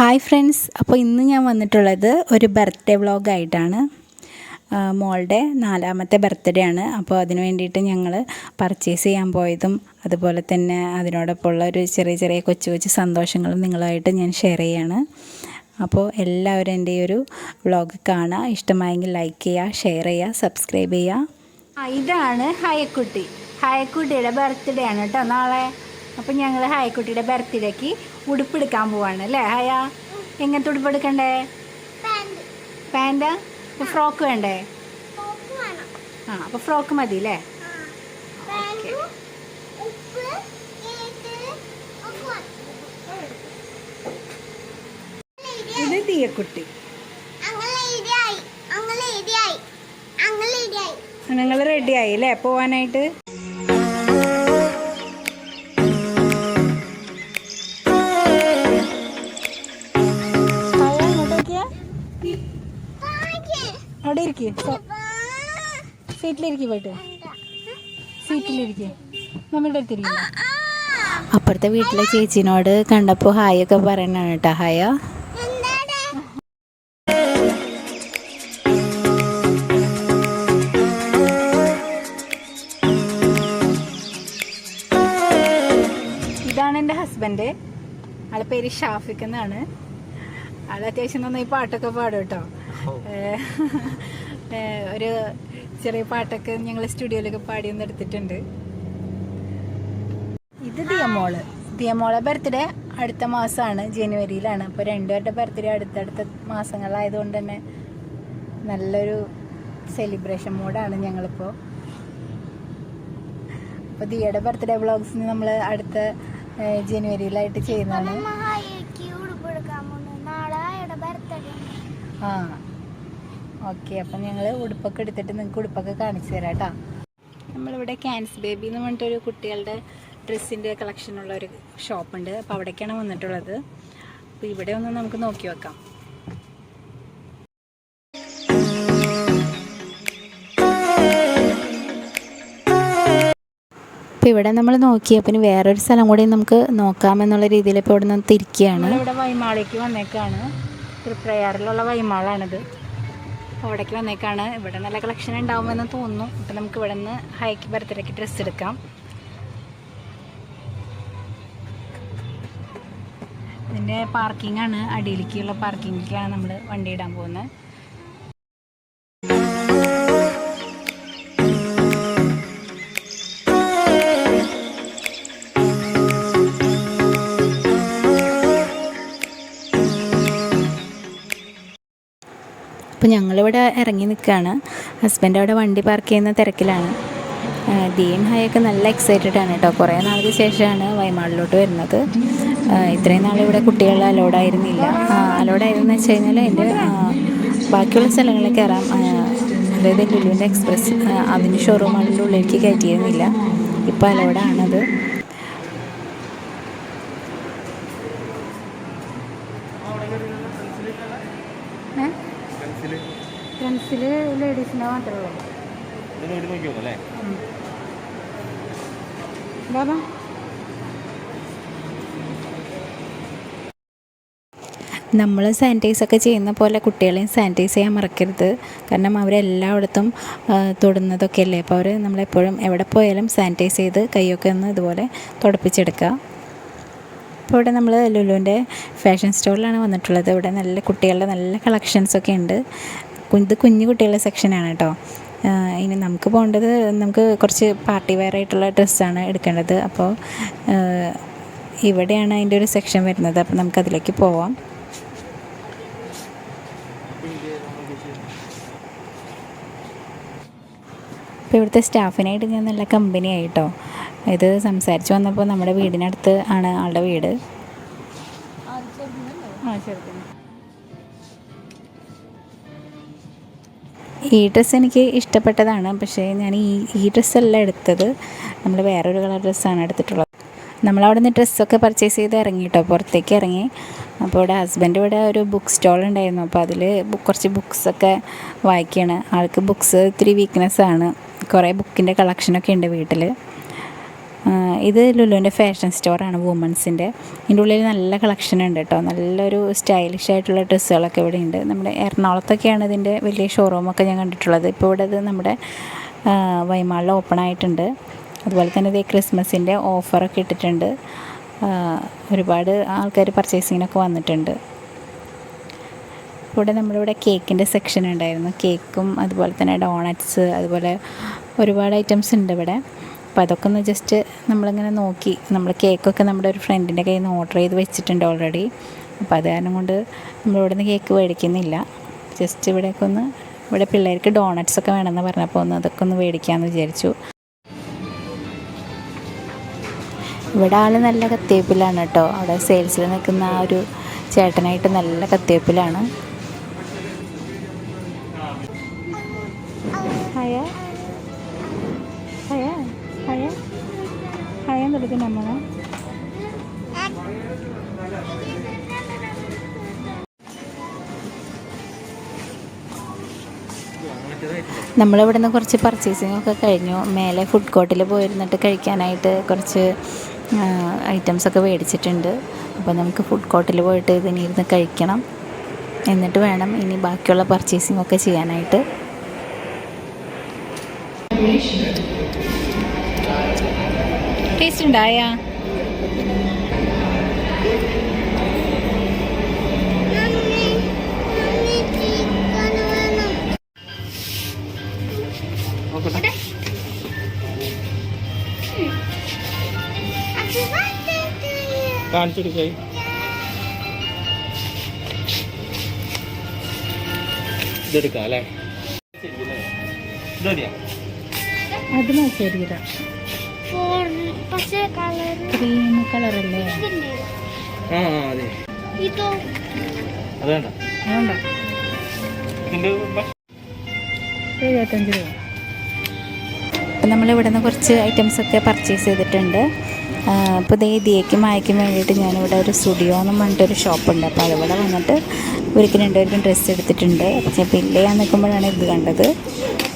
Hi friends. അപ്പോൾ ഇന്ന് ഞാൻ വന്നിട്ടുള്ളത് ഒരു ബർത്ത്ഡേ വ്ളോഗായിട്ടാണ് മോളുടെ നാലാമത്തെ ബർത്ത്ഡേ ആണ്. അപ്പോൾ അതിന് വേണ്ടിയിട്ട് ഞങ്ങൾ പർച്ചേസ് ചെയ്യാൻ പോയതും അതുപോലെ തന്നെ അതിനോടൊപ്പമുള്ള ഒരു ചെറിയ ചെറിയ കൊച്ചു കൊച്ചു സന്തോഷങ്ങളും നിങ്ങളുമായിട്ട് ഞാൻ ഷെയർ ചെയ്യാണ്. അപ്പോൾ എല്ലാവരും എന്റെ ഈ ഒരു വ്ളോഗ് കാണുക ഇഷ്ടമായെങ്കിൽ ലൈക്ക് ചെയ്യുക ഷെയർ ചെയ്യുക സബ്സ്ക്രൈബ് ചെയ്യുക ഇതാണ് ഹയക്കുട്ടി. ഹയക്കുട്ടിയുടെ ബർത്ത്ഡേ ആണ് കേട്ടോ നാളെ. അപ്പം ഞങ്ങൾ ഹായക്കുട്ടിയുടെ ബർത്ത്ഡേക്ക് ഉടുപ്പെടുക്കാൻ പോവാണ് അല്ലേ? ഹയ എങ്ങനത്തെ ഉടുപ്പെടുക്കണ്ടേ? പാന്റാ അപ്പോൾ ഫ്രോക്ക് വേണ്ടേ? ആ അപ്പോൾ ഫ്രോക്ക് മതി അല്ലേ? ഓക്കെ. ഇത് തീയക്കുട്ടി. നിങ്ങൾ റെഡി ആയില്ലേ പോവാനായിട്ട്? അവിടെ ഇരിക്കേ സീറ്റിലിരിക്കേ പോയിട്ട്. സീറ്റിലിരിക്കേ. നമ്മളുടെ അടുത്തിരിക്കും അപ്പുറത്തെ വീട്ടിലെ ചേച്ചിനോട് കണ്ടപ്പോൾ ഹായ് ഒക്കെ പറയണാണ് കേട്ടോ. ഹായ? ഇതാണ് എന്റെ ഹസ്ബൻഡ്. ആളെ പേര് ഷാഫിക്കുന്നാണ് എന്നാണ്. ആൾ അത്യാവശ്യം നന്നായി പാട്ടൊക്കെ പാടും കേട്ടോ. ഒരു ചെറിയ പാട്ടൊക്കെ ഞങ്ങൾ സ്റ്റുഡിയോയിലൊക്കെ ഒന്ന് എടുത്തിട്ടുണ്ട്. ഇത് ദിയമോൾ. ദിയമോളെ ബർത്ത്ഡേ അടുത്ത മാസമാണ് ജനുവരിയിലാണ്. അപ്പോൾ രണ്ടുപേരുടെ ബർത്ത്ഡേ അടുത്തടുത്ത മാസങ്ങളായതുകൊണ്ട് തന്നെ നല്ലൊരു സെലിബ്രേഷൻ മോഡാണ് ഞങ്ങളിപ്പോൾ അപ്പോൾ ദിയയുടെ ബർത്ത്ഡേ വ്ളോഗ്സ് നമ്മൾ അടുത്ത ജനുവരിയിലായിട്ട് ചെയ്യുന്നതാണ്. ആ ഓക്കെ അപ്പം ഞങ്ങൾ ഉടുപ്പൊക്കെ എടുത്തിട്ട് നിങ്ങൾക്ക് ഉടുപ്പൊക്കെ കാണിച്ചു തരാം കേട്ടോ. നമ്മളിവിടെ ക്യാൻസ് ബേബി എന്ന് പറഞ്ഞിട്ടൊരു കുട്ടികളുടെ ഡ്രസ്സിന്റെ കളക്ഷനുള്ള ഒരു ഷോപ്പുണ്ട് അപ്പോൾ അവിടേക്കാണ് വന്നിട്ടുള്ളത്. അപ്പോൾ ഇവിടെ ഒന്ന് നമുക്ക് നോക്കി വെക്കാം. അപ്പോൾ ഇവിടെ നമ്മൾ നോക്കിയപ്പോൾ വേറൊരു സ്ഥലം കൂടി നമുക്ക് നോക്കാമെന്നുള്ള രീതിയിൽ ഇപ്പോൾ ഇവിടെ നിന്ന് തിരിക്കുകയാണ് ഇവിടെ വൈമാളേക്ക് വന്നേക്കാണ്. തൃപ്രയാറിലുള്ള വൈമാളാണിത്. അവിടേക്ക് വന്നേക്കാണ്. ഇവിടെ നല്ല കളക്ഷൻ ഉണ്ടാവുമെന്ന് തോന്നുന്നു. അപ്പോൾ നമുക്ക് ഇവിടെ നിന്ന് ഹൈക്ക് ബർത്ത്ഡേക്ക് ഡ്രസ്സ് എടുക്കാം. ഇതിന്റെ പാർക്കിംഗ് ആണ്. അടിയിലേക്കുള്ള പാർക്കിങ്ങിലേക്കാണ് നമ്മൾ വണ്ടി ഇടാൻ പോകുന്നത്. അപ്പോൾ ഞങ്ങളിവിടെ ഇറങ്ങി നിൽക്കുകയാണ് ഹസ്ബൻഡ് അവിടെ വണ്ടി പാർക്ക് ചെയ്യുന്ന തിരക്കിലാണ്. ദീം ഹായൊക്കെ നല്ല എക്സൈറ്റഡ് ആണ് കേട്ടോ കുറേ നാൾക്ക് ശേഷമാണ് വൈമാളിലോട്ട് വരുന്നത്. ഇത്രയും നാൾ ഇവിടെ കുട്ടികൾ അലോഡായിരുന്നില്ല അലോഡായിരുന്നു വെച്ച് കഴിഞ്ഞാൽ എന്റെ ബാക്കിയുള്ള സ്ഥലങ്ങളിൽ കയറാം. അതായത് ലുലുവിന്റെ എക്സ്പ്രസ് അതിന് ഷോറൂമുകളുടെ ഉള്ളിലേക്ക് കയറ്റിയിരുന്നില്ല. ഇപ്പോൾ അലോഡാണത് ലേഡീസിന്റെ മാത്രമേ ഉള്ളൂ. ബാബാ. നമ്മൾ സാനിറ്റൈസ് ഒക്കെ ചെയ്യുന്ന പോലെ കുട്ടികളെയും സാനിറ്റൈസ് ചെയ്യാൻ മറക്കരുത്. കാരണം അവരെല്ലായിടത്തും തൊടുന്നതൊക്കെ അല്ലേ? അപ്പോൾ അവർ നമ്മളെപ്പോഴും എവിടെ പോയാലും സാനിറ്റൈസ് ചെയ്ത് കൈയൊക്കെ ഒന്ന് ഇതുപോലെ തുടപ്പിച്ചെടുക്കുക. അപ്പോൾ ഇവിടെ നമ്മൾ ലുലുവിന്റെ ഫാഷൻ സ്റ്റോറിലാണ് വന്നിട്ടുള്ളത്. ഇവിടെ നല്ല കുട്ടികളുടെ നല്ല കളക്ഷൻസൊക്കെ ഉണ്ട്. ഇത് കുഞ്ഞു കുട്ടികളുടെ സെക്ഷനാണ് കേട്ടോ ഇനി നമുക്ക് പോകേണ്ടത് നമുക്ക് കുറച്ച് പാർട്ടി വെയർ ആയിട്ടുള്ള ഡ്രസ്സാണ് എടുക്കേണ്ടത്. അപ്പോൾ ഇവിടെയാണ് അതിന്റെ ഒരു സെക്ഷൻ വരുന്നത്. അപ്പോൾ നമുക്കതിലേക്ക് പോവാം. ഇപ്പോൾ ഇവിടുത്തെ സ്റ്റാഫിനായിട്ട് ഞാൻ നല്ല കമ്പനി ആയിട്ടോ ഇത് സംസാരിച്ച് വന്നപ്പോൾ നമ്മുടെ വീടിനടുത്ത് ആണ് ആളുടെ വീട്. ആ ചെറുക്കന് ഈ ഡ്രസ്സ് എനിക്ക് ഇഷ്ടപ്പെട്ടതാണ്. പക്ഷേ ഞാൻ ഈ ഈ ഡ്രസ്സല്ല എടുത്തത്. നമ്മൾ വേറൊരു കളർ ഡ്രസ്സാണ് എടുത്തിട്ടുള്ളത്. നമ്മളവിടെ നിന്ന് ഡ്രസ്സൊക്കെ പർച്ചേസ് ചെയ്ത് ഇറങ്ങി കേട്ടോ പുറത്തേക്ക് ഇറങ്ങി. അപ്പോൾ ഇവിടെ ഹസ്ബൻഡ് ഇവിടെ ഒരു ബുക്ക് സ്റ്റോൾ ഉണ്ടായിരുന്നു. അപ്പോൾ അതിൽ കുറച്ച് ബുക്സൊക്കെ വായിക്കുകയാണ് ആൾക്ക് ബുക്സ് ഇത്തിരി വീക്ക്നെസ്സാണ് കുറേ ബുക്കിന്റെ കളക്ഷനൊക്കെ ഉണ്ട് വീട്ടിൽ ഇത് ലുലുവിന്റെ ഫാഷൻ സ്റ്റോറാണ് വുമൻസിന്റെ ഇതിന്റെ ഉള്ളിൽ നല്ല കളക്ഷൻ ഉണ്ട് കേട്ടോ നല്ലൊരു സ്റ്റൈലിഷ് ആയിട്ടുള്ള ഡ്രസ്സുകളൊക്കെ ഇവിടെ ഉണ്ട്. നമ്മുടെ എറണാകുളത്തൊക്കെയാണ് ഇതിന്റെ വലിയ ഷോറൂമൊക്കെ ഞാൻ കണ്ടിട്ടുള്ളത്. ഇപ്പോൾ ഇവിടെ ഇത് നമ്മുടെ വൈമാളിൽ ഓപ്പൺ ആയിട്ടുണ്ട്. അതുപോലെ തന്നെ ഇത് ക്രിസ്മസിന്റെ ഓഫറൊക്കെ ഇട്ടിട്ടുണ്ട്. ഒരുപാട് ആൾക്കാർ പർച്ചേസിങ്ങിനൊക്കെ വന്നിട്ടുണ്ട്. ഇവിടെ നമ്മളിവിടെ കേക്കിന്റെ സെക്ഷൻ ഉണ്ടായിരുന്നു. കേക്കും അതുപോലെ തന്നെ ഡോണറ്റ്സ് അതുപോലെ ഒരുപാട് ഐറ്റംസ് ഉണ്ട് ഇവിടെ. അപ്പോൾ അതൊക്കെ ഒന്ന് ജസ്റ്റ് നമ്മളിങ്ങനെ നോക്കി. നമ്മൾ കേക്കൊക്കെ നമ്മുടെ ഒരു ഫ്രണ്ടിന്റെ കയ്യിൽ നിന്ന് ഓർഡർ ചെയ്ത് വെച്ചിട്ടുണ്ട് ഓൾറെഡി അപ്പോൾ അത് കാരണം കൊണ്ട് നമ്മളിവിടെ നിന്ന് കേക്ക് മേടിക്കുന്നില്ല. ജസ്റ്റ് ഇവിടെയൊക്കെ ഒന്ന് ഇവിടെ പിള്ളേർക്ക് ഡോണറ്റ്സ് ഒക്കെ വേണമെന്ന് പറഞ്ഞപ്പോൾ ഒന്ന് അതൊക്കെ ഒന്ന് മേടിക്കാമെന്ന് വിചാരിച്ചു. ഇവിടെ ആൾ നല്ല കത്തിവയ്പ്പിലാണ് കേട്ടോ അവിടെ സെയിൽസിൽ നിൽക്കുന്ന ആ ഒരു ചേട്ടനായിട്ട് നല്ല കത്തിവയ്പ്പിലാണ് ഹയ ഹയ? ഹയ എന്തെടുക്കുന്ന അമ്മ കുറച്ച് പർച്ചേസിംഗ് ഒക്കെ കഴിഞ്ഞു. മേലെ ഫുഡ് കോർട്ടിൽ പോയിരുന്നിട്ട് കഴിക്കാനായിട്ട് കുറച്ച് ഐറ്റംസ് ഒക്കെ മേടിച്ചിട്ടുണ്ട്. അപ്പോൾ നമുക്ക് ഫുഡ് കോർട്ടിൽ പോയിട്ട് ഇതിനി ഇരുന്ന് കഴിക്കണം. എന്നിട്ട് വേണം ഇനി ബാക്കിയുള്ള പർച്ചേസിംഗ് ഒക്കെ ചെയ്യാനായിട്ട്. ടേസ്റ്റ് ഉണ്ടായ? കാണിച്ചെടുക്കായി ഇതെടുക്കാം അല്ലേ? അത് ശരീര അതുകൊണ്ടോ ഇതിന്റെ എഴുപത്തഞ്ച് രൂപ. അപ്പം നമ്മളിവിടെ നിന്ന് കുറച്ച് ഐറ്റംസ് ഒക്കെ പർച്ചേസ് ചെയ്തിട്ടുണ്ട്. അപ്പോൾ ദേ ദിയയ്ക്കും മായയ്ക്കും വേണ്ടിയിട്ട് ഞാനിവിടെ ഒരു സ്റ്റുഡിയോ എന്ന് പറഞ്ഞിട്ടൊരു ഷോപ്പുണ്ട് അപ്പോൾ അതിവിടെ വന്നിട്ട് ഒരിക്കലും രണ്ടുപേർക്കും ഡ്രസ്സ് എടുത്തിട്ടുണ്ട്. പക്ഷേ പിന്നെ ഞാൻ നിൽക്കുമ്പോഴാണ് ഇത് കണ്ടത്.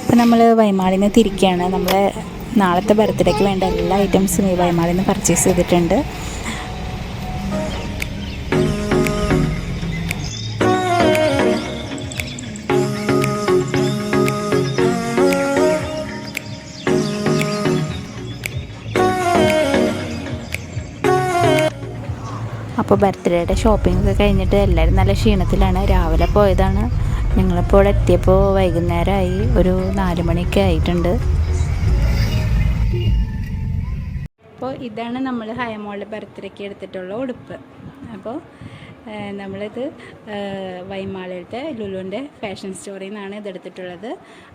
അപ്പോൾ നമ്മൾ വൈമാളിനെ തിരിക്കുകയാണ് നമ്മൾ നാളത്തെ ബർത്ത്ഡേക്ക് വേണ്ട എല്ലാ ഐറ്റംസും ഈ വൈമാളിൽ നിന്ന് പർച്ചേസ് ചെയ്തിട്ടുണ്ട്. അപ്പോൾ ബർത്ത്ഡേയുടെ ഷോപ്പിംഗ് ഒക്കെ കഴിഞ്ഞിട്ട് എല്ലാവരും നല്ല ക്ഷീണത്തിലാണ്. രാവിലെ പോയതാണ്. ഞങ്ങളിപ്പോൾ ഇവിടെ എത്തിയപ്പോൾ വൈകുന്നേരമായി. ഒരു നാല് മണിയൊക്കെ ആയിട്ടുണ്ട്. അപ്പോൾ ഇതാണ് നമ്മൾ ഹയമോളുടെ ബർത്ത്ഡേക്ക് എടുത്തിട്ടുള്ള ഉടുപ്പ്. അപ്പോൾ നമ്മളിത് വൈമാളിലത്തെ ലുലുവിന്റെ ഫാഷൻ സ്റ്റോറിൽ നിന്നാണ് ഇതെടുത്തിട്ടുള്ളത്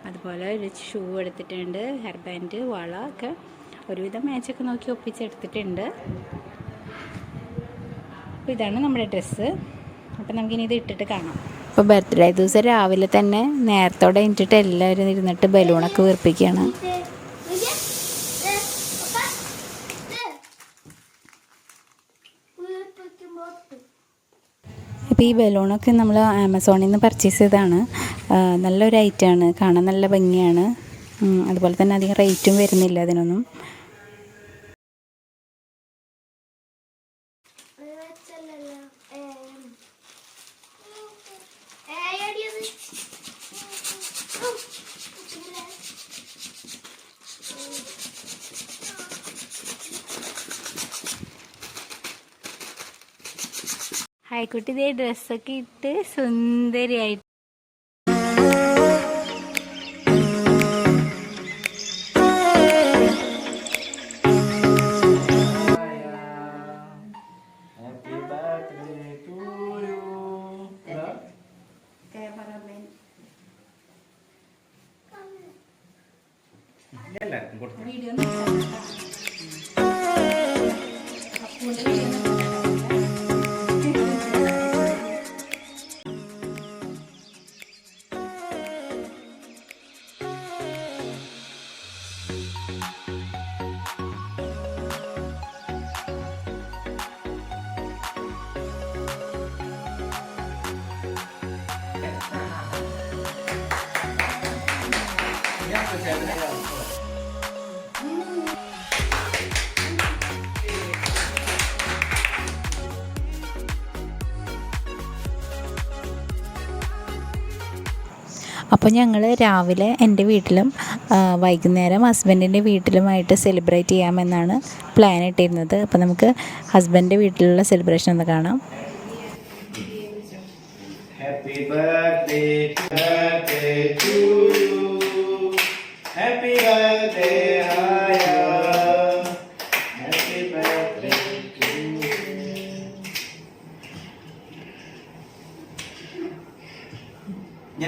അതുപോലെ ഒരു ഷൂ എടുത്തിട്ടുണ്ട് ഹെയർ ബാൻഡ് വള ഒക്കെ ഒരുവിധം മാച്ചൊക്കെ നോക്കി ഒപ്പിച്ചെടുത്തിട്ടുണ്ട്. അപ്പോൾ ഇതാണ് നമ്മുടെ ഡ്രസ്സ്. അപ്പോൾ നമുക്കിനി ഇത് ഇട്ടിട്ട് കാണാം. അപ്പോൾ ബർത്ത്ഡേ ദിവസം രാവിലെ തന്നെ നേരത്തോടെ എണീറ്റിട്ട് എല്ലാവരും ഇരുന്നിട്ട് ബലൂണൊക്കെ വീർപ്പിക്കുകയാണ്. ഇപ്പോൾ ഈ ബലൂണൊക്കെ നമ്മൾ ആമസോണിൽ നിന്ന് പർച്ചേസ് ചെയ്തതാണ് നല്ലൊരു ഐറ്റമാണ് കാണാൻ നല്ല ഭംഗിയാണ്. അതുപോലെ തന്നെ അധികം റേറ്റും വരുന്നില്ല അതിനൊന്നും. ഹായ്ക്കുട്ടി ഇതേ ഡ്രസ്സൊക്കെ ഇട്ട് സുന്ദരിയായിട്ട്. എല്ലാവർക്കും കൊടുത്തു? അപ്പോൾ ഞങ്ങൾ രാവിലെ എന്റെ വീട്ടിലും വൈകുന്നേരം ഹസ്ബൻഡിന്റെ വീട്ടിലുമായിട്ട് സെലിബ്രേറ്റ് ചെയ്യാമെന്നാണ് പ്ലാൻ ഇട്ടിരുന്നത്. അപ്പോൾ നമുക്ക് ഹസ്ബൻഡിന്റെ വീട്ടിലുള്ള സെലിബ്രേഷൻ ഒന്ന് കാണാം. Happy birthday to Yan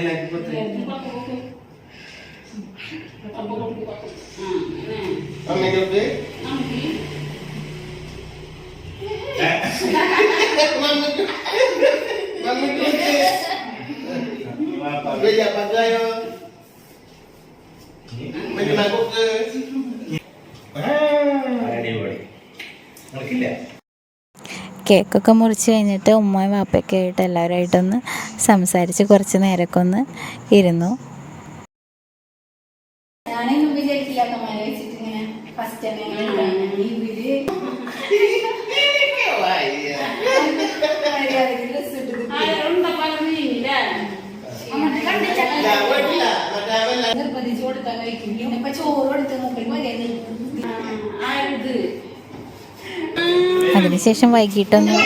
lagi po tayo. Ang may gabi? Ang Mamigod. Mamigod. Mamigod. Mamigod. Mamigod. Mamigod. കേക്കൊക്കെ മുറിച്ച് കഴിഞ്ഞിട്ട് ഉമ്മയും വാപ്പയൊക്കെ ആയിട്ട് എല്ലാവരുമായിട്ടൊന്ന് സംസാരിച്ച് കുറച്ച് നേരമൊക്കെ ഒന്ന് ഇരുന്നു. ഞാനൊന്നും വിചാരിച്ചില്ല കമാലെ വെച്ചിട്ട് ഇങ്ങനെ ഫസ്റ്റ് തന്നെ ഇവർ ഡ്രസ് നിർബന്ധിച്ചു കൊടുത്താൽ കഴിക്കും. ഇപ്പൊ ചോറ് കൊടുത്ത് മതിയായി അതിനുശേഷം വൈകിട്ടൊന്ന്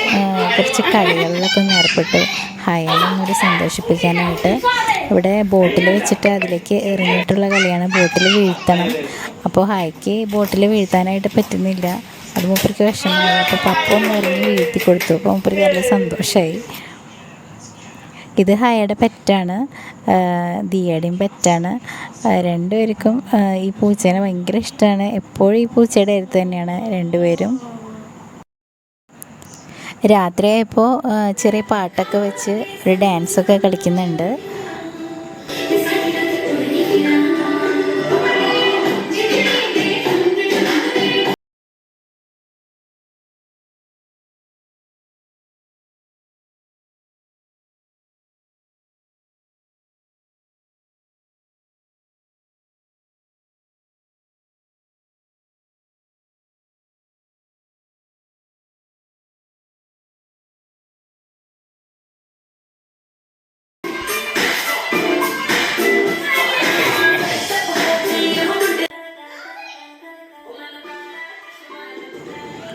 കുറച്ച് കളികളിലൊക്കെ ഒന്ന് ഏർപ്പെട്ടു ഹയാനൊന്നൊരു സന്തോഷിപ്പിക്കാനായിട്ട് ഇവിടെ ബോട്ടിൽ വെച്ചിട്ട് അതിലേക്ക് എറിഞ്ഞിട്ടുള്ള കളിയാണ് ബോട്ടിൽ വീഴ്ത്തണം. അപ്പോൾ ഹായ്ക്ക് ബോട്ടിൽ വീഴ്ത്താനായിട്ട് പറ്റുന്നില്ല. അത് മൂപ്പർക്ക് വിഷമമായി. അപ്പോൾ പപ്പ ഒന്ന് വീഴ്ത്തി കൊടുത്തു. അപ്പോൾ മൂപ്പർക്ക് നല്ല സന്തോഷമായി ഇത് ഹായയുടെ പെറ്റാണ്. ദിയയുടെയും പെറ്റാണ്. രണ്ടുപേർക്കും ഈ പൂച്ചേനെ ഭയങ്കര ഇഷ്ടമാണ് എപ്പോഴും ഈ പൂച്ചയുടെ അടുത്ത് തന്നെയാണ് രണ്ടുപേരും. രാത്രിയായപ്പോൾ ചെറിയ പാട്ടൊക്കെ വെച്ച് ഒരു ഡാൻസൊക്കെ കളിക്കുന്നുണ്ട്.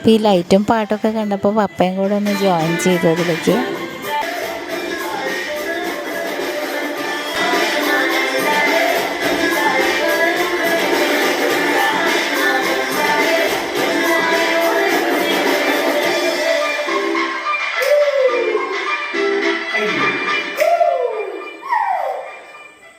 അപ്പോൾ ഈ ലൈറ്റും പാട്ടൊക്കെ കണ്ടപ്പോൾ പപ്പയും കൂടെ ഒന്ന് ജോയിൻ ചെയ്തു അതിലേക്ക്